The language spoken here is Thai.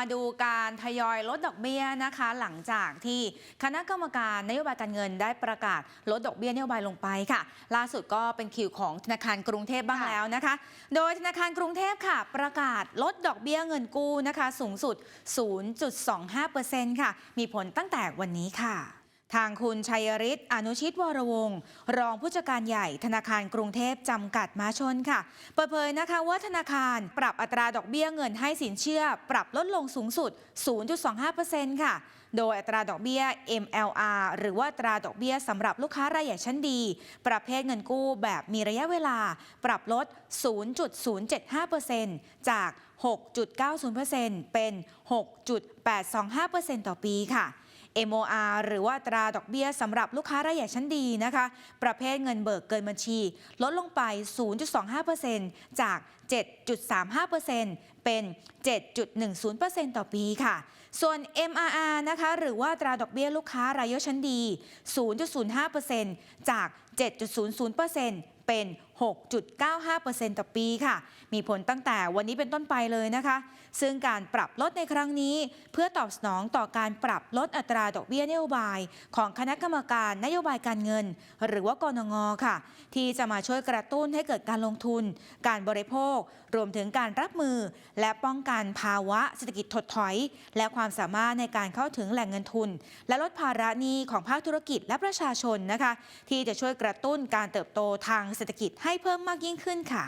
มาดูการทยอยลดดอกเบี้ยนะคะ หลังจากที่คณะกรรมการนโยบายการเงินได้ประกาศลดดอกเบี้ยนโยบายลงไปค่ะ ล่าสุดก็เป็นคิวของธนาคารกรุงเทพบ้างแล้วนะคะ โดยธนาคารกรุงเทพค่ะ ประกาศลดดอกเบี้ยเงินกู้นะคะ สูงสุด 0.25%ค่ะ มีผลตั้งแต่วันนี้ค่ะ ทางคุณชัยฤทธิ์อนุชิตวรวงศ์รองผู้จัดการใหญ่ธนาคารกรุงเทพจำกัดมาชนค่ะ เปิดเผยนะคะว่าธนาคารปรับอัตราดอกเบี้ยเงินให้สินเชื่อ ปรับลดลงสูงสุด 0.25%ค่ะ โดยอัตราดอกเบี้ย MLR หรือว่าอัตราดอกเบี้ยสำหรับลูกค้ารายใหญ่ชั้นดี ประเภทเงินกู้แบบมีระยะเวลา ปรับลด 0.075%จาก 6.90%เป็น 6.825%ต่อปีค่ะ MOR หรือว่าตราดอกเบี้ยสำหรับลูกค้ารายใหญ่ชั้นดีนะคะ ประเภทเงินเบิกเกินบัญชี ลดลงไป 0.25%จาก 7.35%เป็น 7.10%ต่อปีค่ะ ส่วน MRR นะคะ หรือว่าตราดอกเบี้ยลูกค้ารายย่อยชั้นดี 0.05%จาก 7.00% เป็น 6.95%ต่อปีค่ะ มีผลตั้งแต่วันนี้เป็นต้นไปเลยนะคะ ซึ่งการปรับลดในครั้งนี้ เพื่อตอบสนองต่อการปรับลดอัตราดอกเบี้ยนโยบาย ของคณะกรรมการนโยบายการเงิน หรือว่ากรงงค่ะ ที่จะมาช่วยกระตุ้นให้เกิดการลงทุน การบริโภค รวมถึงการรับมือ และป้องกันภาวะเศรษฐกิจถดถอย และความสามารถในการเข้าถึงแหล่งเงินทุน และลดภาระหนี้ของภาคธุรกิจและประชาชนนะคะ ที่จะช่วยกระตุ้นการเติบโตทางเศรษฐกิจให้เพิ่มมากยิ่งขึ้นค่ะ